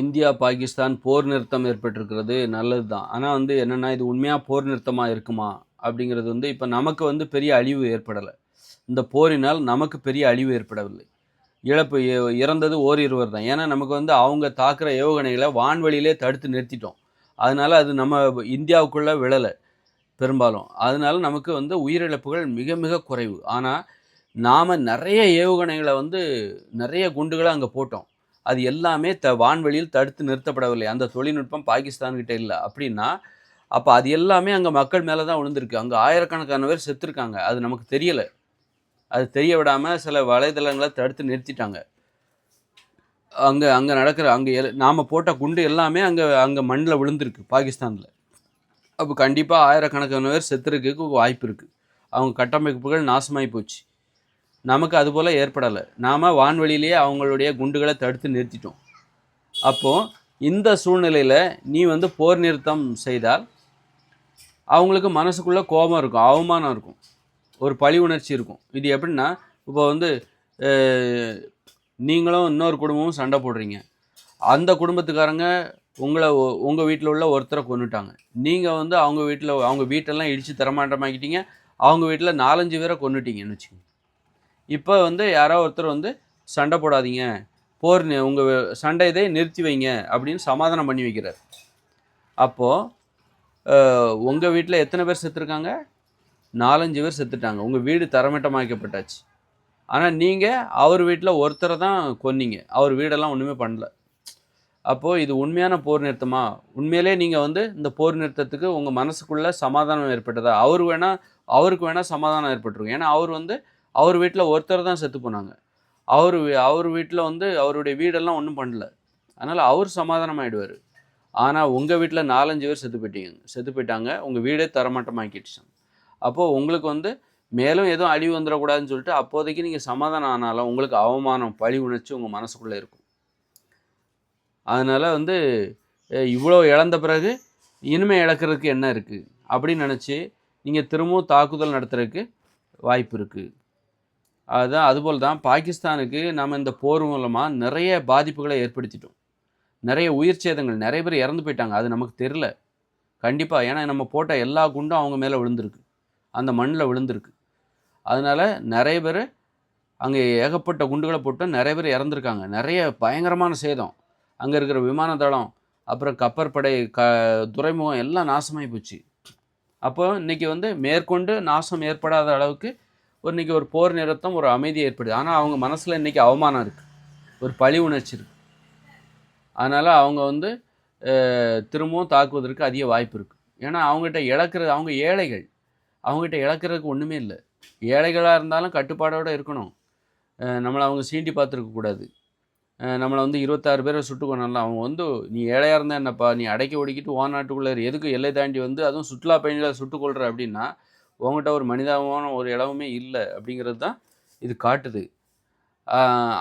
India Pakistan போர் நிறுத்தம் ஏற்பட்டிருக்கிறது நல்லது தான் ஆனால் வந்து என்னென்னா இது உண்மையாக போர் நிறுத்தமாக இருக்குமா? அப்படிங்கிறது வந்து இப்போ நமக்கு வந்து பெரிய அழிவு ஏற்படலை. இந்த போரினால் நமக்கு பெரிய அழிவு ஏற்படவில்லை. இழப்பு இறந்தது ஓரிருவர் தான் ஏன்னா நமக்கு வந்து அவங்க தாக்குற ஏவுகணைகளை வான்வெளியிலே தடுத்து நிறுத்திட்டோம். அதனால் அது நம்ம இந்தியாவுக்குள்ளே விழலை பெரும்பாலும். அதனால நமக்கு வந்து உயிரிழப்புகள் மிக மிக குறைவு. ஆனால் நாம் நிறைய ஏவுகணைகளை வந்து நிறைய குண்டுகளை அங்கே போட்டோம். அது எல்லாமே த வான்வெளியில் தடுத்து நிறுத்தப்படவில்லை. அந்த தொழில்நுட்பம் பாகிஸ்தான்கிட்ட இல்லை. அப்படின்னா அப்போ அது எல்லாமே அங்கே மக்கள் மேலே தான் விழுந்திருக்கு. அங்கே ஆயிரக்கணக்கான பேர் செத்துருக்காங்க. அது நமக்கு தெரியலை. அது தெரிய விடாமல் சில வலைதளங்களை தடுத்து நிறுத்திட்டாங்க. அங்கே அங்கே நடக்கிற அங்கே நாம் போட்ட குண்டு எல்லாமே அங்கே அங்கே மண்ணில் விழுந்திருக்கு பாகிஸ்தானில். அப்போ கண்டிப்பாக ஆயிரக்கணக்கான பேர் செத்துறதுக்கு வாய்ப்பு இருக்குது அவங்க கட்டமைப்புகள் நாசமாகி போச்சு. நமக்கு அதுபோல் ஏற்படலை. நாம் வான்வெளியிலேயே அவங்களுடைய குண்டுகளை தடுத்து நிறுத்திட்டோம். அப்போது இந்த சூழ்நிலையில் நீ வந்து போர் நிறுத்தம் செய்தால் அவங்களுக்கு மனசுக்குள்ளே கோபம் இருக்கும் அவமானம் இருக்கும். ஒரு பழி உணர்ச்சி இருக்கும். இது எப்படின்னா இப்போ வந்து நீங்களும் இன்னொரு குடும்பமும் சண்டை போடுறீங்க. அந்த குடும்பத்துக்காரங்க உங்களை உங்கள் வீட்டில் உள்ள ஒருத்தரை கொண்டுட்டாங்க நீங்கள் வந்து அவங்க வீட்டில் அவங்க வீட்டெல்லாம் இடித்து தரமாட்டமாக்கிட்டீங்க. அவங்க வீட்டில் நாலஞ்சு பேரை கொண்டுட்டீங்கன்னு வச்சுக்கோங்க. இப்போ வந்து யாரோ ஒருத்தர் வந்து சண்டை போடாதீங்க. போர் உங்கள் சண்டை இதை நிறுத்தி வைங்க அப்படின்னு சமாதானம் பண்ணி வைக்கிறார். அப்போது உங்கள் வீட்டில் எத்தனை பேர் செத்துருக்காங்க? நாலஞ்சு பேர் செத்துட்டாங்க. உங்கள் வீடு தரமட்டமாக்கப்பட்டாச்சு. ஆனால் நீங்கள் அவர் வீட்டில் ஒருத்தரை தான் கொன்னீங்க. அவர் வீடெல்லாம் ஒன்றுமே பண்ணல. அப்போது இது உண்மையான போர் நிறுத்தமா? உண்மையிலே நீங்கள் வந்து இந்த போர் நிறுத்தத்துக்கு உங்கள் மனசுக்குள்ளே சமாதானம் ஏற்பட்டதா? அவர் வேணால் அவருக்கு வேணால் சமாதானம் ஏற்பட்டிருக்கும். ஏன்னா அவர் வந்து அவர் வீட்டில் ஒருத்தர் தான் செத்து போனாங்க. அவர் வீ- அவர் வீட்டில் வந்து அவருடைய வீடெல்லாம் ஒன்றும் பண்ணல. அதனால் அவர் சமாதானம் ஆகிடுவார் ஆனால் உங்கள் வீட்டில் நாலஞ்சு பேர் செத்து போயிட்டீங்க செத்து போயிட்டாங்க. உங்கள் வீடே தரமட்டமாக்கிடுச்சாங்க அப்போது உங்களுக்கு வந்து மேலும் எதுவும் அழிவு வந்துடக்கூடாதுன்னு சொல்லிட்டு அப்போதைக்கு நீங்கள் சமாதானம் ஆனாலும் உங்களுக்கு அவமானம் பழி உணர்ச்சி உங்கள் மனசுக்குள்ளே இருக்கும். அதனால் வந்து இவ்வளோ இழந்த பிறகு இனிமே இழக்கிறதுக்கு என்ன இருக்குது அப்படின்னு நினச்சி நீங்கள் திரும்பவும் தாக்குதல் நடத்துறதுக்கு வாய்ப்பு இருக்குது அதுதான் அதுபோல் தான் பாகிஸ்தானுக்கு நம்ம இந்த போர் மூலமாக நிறைய பாதிப்புகளை ஏற்படுத்திட்டோம். நிறைய உயிர் சேதங்கள் நிறைய பேர் இறந்து போயிட்டாங்க. அது நமக்கு தெரில கண்டிப்பாக ஏன்னா நம்ம போட்ட எல்லா குண்டும் அவங்க மேலே விழுந்திருக்கு. அந்த மண்ணில் விழுந்திருக்கு. அதனால் நிறைய பேர் அங்கே ஏகப்பட்ட குண்டுகளை போட்டு நிறைய பேர் இறந்துருக்காங்க. நிறைய பயங்கரமான சேதம். அங்கே இருக்கிற விமான தளம் அப்புறம் கப்பற்படை க துறைமுகம் எல்லாம் நாசமாகி போச்சு. அப்போ இன்றைக்கி வந்து மேற்கொண்டு நாசம் ஏற்படாத அளவுக்கு ஒரு இன்றைக்கி ஒரு போர் நிறுத்தம் ஒரு அமைதி ஏற்படுது. ஆனால் அவங்க மனசில் இன்றைக்கி அவமானம் இருக்குது ஒரு பழி உணர்ச்சி இருக்குது அதனால் அவங்க வந்து திரும்பவும் தாக்குவதற்கு அதிக வாய்ப்பு இருக்குது ஏன்னா அவங்ககிட்ட இழக்கிறது அவங்க ஏழைகள் அவங்ககிட்ட இழக்கிறதுக்கு ஒன்றுமே இல்லை. ஏழைகளாக இருந்தாலும் கட்டுப்பாடோடு இருக்கணும். நம்மளை அவங்க சீண்டி பார்த்துருக்கக்கூடாது நம்மளை வந்து இருபத்தாறு பேரை சுட்டு கொண்டாடலாம் அவங்க வந்து நீ ஏழையாக இருந்தால் என்னப்பா? நீ அடக்கி ஒடுக்கிட்டு ஓ நாட்டுக்குள்ளே எதுக்கு எல்லை தாண்டி வந்து அதுவும் சுற்றுலா பயணிகளை சுட்டுக்கொள்கிற அப்படின்னா உங்ககிட்ட ஒரு மனிதாபமான ஒரு இடமுமே இல்லை அப்படிங்கிறது தான் இது காட்டுது.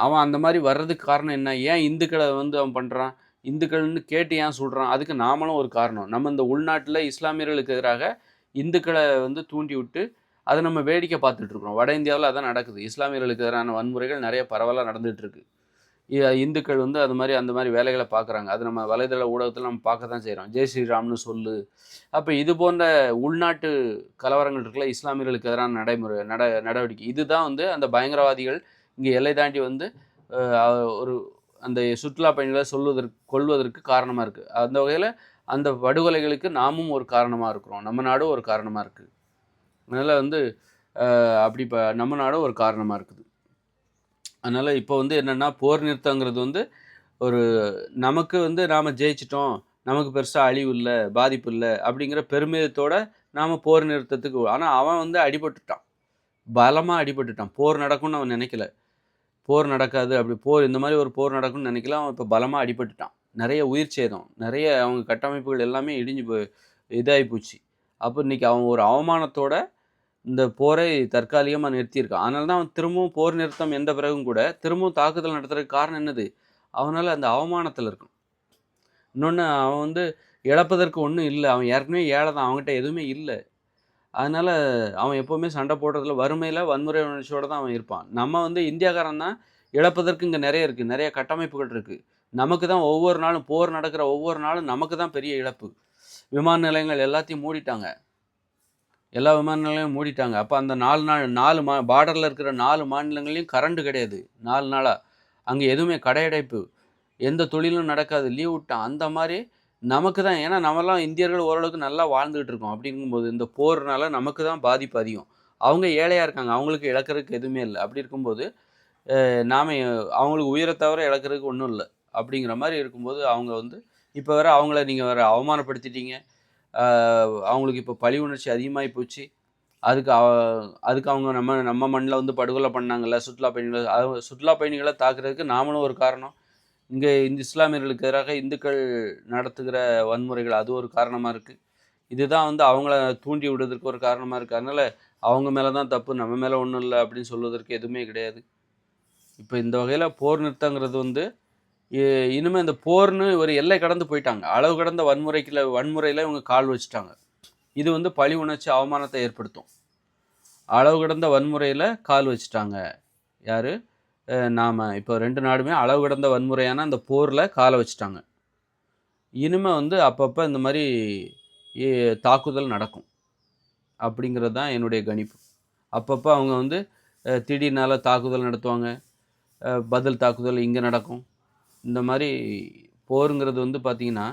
அவன் அந்த மாதிரி வர்றதுக்கு காரணம் என்ன? ஏன் இந்துக்களை வந்து அவன் பண்ணுறான் இந்துக்கள்னு கேட்டு ஏன் சொல்கிறான் அதுக்கு நாமளும் ஒரு காரணம். நம்ம இந்த உள்நாட்டில் இஸ்லாமியர்களுக்கு எதிராக இந்துக்களை வந்து தூண்டி விட்டு அதை நம்ம வேடிக்கை பார்த்துட்ருக்குறோம் வட இந்தியாவில் அதான் நடக்குது. இஸ்லாமியர்களுக்கு எதிரான வன்முறைகள் நிறைய பரவலாக நடந்துகிட்ருக்கு இந்துக்கள் வந்து அது மாதிரி அந்த மாதிரி வேலைகளை பார்க்குறாங்க. அது நம்ம வலைதள ஊடகத்தில் நம்ம பார்க்க தான் செய்கிறோம் ஜெய் ஸ்ரீராம்னு சொல்லு. அப்போ இது போன்ற உள்நாட்டு கலவரங்கள் இருக்குல்ல இஸ்லாமியர்களுக்கு எதிரான நடைமுறை நட நடவடிக்கை. இதுதான் வந்து அந்த பயங்கரவாதிகள் இங்கே எல்லை தாண்டி வந்து ஒரு அந்த சுற்றுலா பயணிகளை சொல்வதற்கு கொள்வதற்கு காரணமாக இருக்குது அந்த வகையில் அந்த படுகொலைகளுக்கு நாமும் ஒரு காரணமாக இருக்கிறோம். நம்ம நாடும் ஒரு காரணமாக இருக்குது அதனால் வந்து அப்படி இப்போ நம்ம நாடும் ஒரு காரணமாக இருக்குது. அதனால் இப்போ வந்து என்னென்னா போர் நிறுத்தங்கிறது வந்து ஒரு நமக்கு வந்து நாம் ஜெயிச்சிட்டோம் நமக்கு பெருசாக அழிவு இல்லை பாதிப்பு இல்லை அப்படிங்கிற பெருமிதத்தோடு நாம் போர் நிறுத்தத்துக்கு ஆனால் அவன் வந்து அடிபட்டுட்டான். பலமாக அடிபட்டுட்டான். போர் நடக்கும்னு அவன் நினைக்கல. போர் நடக்காது அப்படி போர் இந்த மாதிரி ஒரு போர் நடக்கும்னு நினைக்கல அவன் இப்போ பலமாக அடிபட்டுட்டான். நிறைய உயிர் சேதம் நிறைய அவங்க கட்டமைப்புகள் எல்லாமே இடிஞ்சு போய் இதாகி போச்சு. அப்போ இன்னைக்கு அவன் ஒரு அவமானத்தோட இந்த போரை தற்காலிகமாக நிறுத்தியிருக்கான். அதனால தான் அவன் திரும்பவும் போர் நிறுத்தம் எந்த பிறகும் கூட திரும்பவும் தாக்குதல் நடத்துறதுக்கு காரணம் என்னது? அவனால் அந்த அவமானத்தில் இருக்கும் இன்னொன்று அவன் வந்து இழப்பதற்கு ஒன்றும் இல்லை. அவன் ஏற்கனவே ஏழை தான். அவன்கிட்ட எதுவுமே இல்லை. அதனால் அவன் எப்போவுமே சண்டை போடுறதுல வறுமையில் வன்முறை உணர்ச்சியோடு தான் அவன் இருப்பான். நம்ம வந்து இந்தியாக்காரன் தான். இழப்பதற்கு இங்கே நிறைய இருக்குது நிறைய கட்டமைப்புகள் இருக்குது நமக்கு தான் ஒவ்வொரு நாளும் போர் நடக்கிற ஒவ்வொரு நாளும் நமக்கு தான் பெரிய இழப்பு. விமான நிலையங்கள் எல்லாத்தையும் மூடிட்டாங்க. எல்லா விமான மூடிட்டாங்க. அப்போ அந்த நாலு நாள் நாலு மா பார்டரில் இருக்கிற நாலு மாநிலங்களையும் கரண்ட் கிடையாது. நாலு நாளாக அங்கே எதுவுமே கடையடைப்பு. எந்த தொழிலும் நடக்காது. லீவ் விட்டான் அந்த மாதிரி நமக்கு தான். ஏன்னா நம்மலாம் இந்தியர்கள் ஓரளவுக்கு நல்லா வாழ்ந்துகிட்டு இருக்கோம். அப்படிங்கும்போது இந்த போர்னால நமக்கு தான் பாதிப்பு அதிகம். அவங்க ஏழையாக இருக்காங்க. அவங்களுக்கு இழக்கிறதுக்கு எதுவுமே இல்லை. அப்படி இருக்கும்போது நாம் நாம அவங்களுக்கு உயிரை தவிர இழக்கிறதுக்கு ஒன்றும் இல்லை. அப்படிங்கிற மாதிரி இருக்கும்போது அவங்க வந்து இப்போ வேறு அவங்கள நீங்கள் வேறு அவமானப்படுத்திட்டீங்க. அவங்களுக்கு இப்போ பழி உணர்ச்சி அதிகமாகி போச்சு. அதுக்கு அதுக்கு அவங்க நம்ம நம்ம மண்ணில் வந்து படுகொலை பண்ணாங்கல்ல சுற்றுலா பயணிகளை அது சுற்றுலா பயணிகளை தாக்குறதுக்கு நாமளும் ஒரு காரணம். இங்கே இந்த இஸ்லாமியர்களுக்கு எதிராக இந்துக்கள் நடத்துகிற வன்முறைகள் அது ஒரு காரணமாக இருக்குது இதுதான் வந்து அவங்கள தூண்டி விடுறதுக்கு ஒரு காரணமாக இருக்குது அதனால் அவங்க மேலே தான் தப்பு நம்ம மேலே ஒன்றும் இல்லை அப்படின்னு சொல்வதற்கு எதுவுமே கிடையாது. இப்போ இந்த வகையில் போர் நிறுத்தங்கிறது வந்து இனிமேல் இந்த போர்னு ஒரு எல்லை கடந்து போயிட்டாங்க. அளவு கடந்த வன்முறைக்குள்ள வன்முறையில் இவங்க கால் வச்சுட்டாங்க. இது வந்து பழி உணர்ச்சி அவமானத்தை ஏற்படுத்தும். அளவு கடந்த வன்முறையில் கால் வச்சுட்டாங்க. யார்? நாம் இப்போ ரெண்டு நாடுமே அளவு கடந்த வன்முறையான அந்த போரில் காலை வச்சுட்டாங்க. இனிமே வந்து அப்பப்போ இந்த மாதிரி தாக்குதல் நடக்கும். அப்படிங்கிறது தான் என்னுடைய கணிப்பு. அப்பப்போ அவங்க வந்து திடீர்னால தாக்குதல் நடத்துவாங்க. பதில் தாக்குதல் இங்கே நடக்கும். இந்த மாதிரி போருங்கிறது வந்து பார்த்திங்கன்னா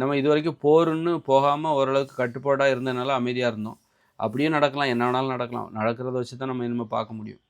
நம்ம இது வரைக்கும் போருன்னு போகாமல் ஓரளவுக்கு கட்டுப்பாடாக இருந்ததுனால அமைதியாக இருந்தோம். அப்படியும் நடக்கலாம். என்ன வேணாலும் நடக்கலாம். நடக்கிறத வச்சு தான் நம்ம இனிமேல் பார்க்க முடியும்.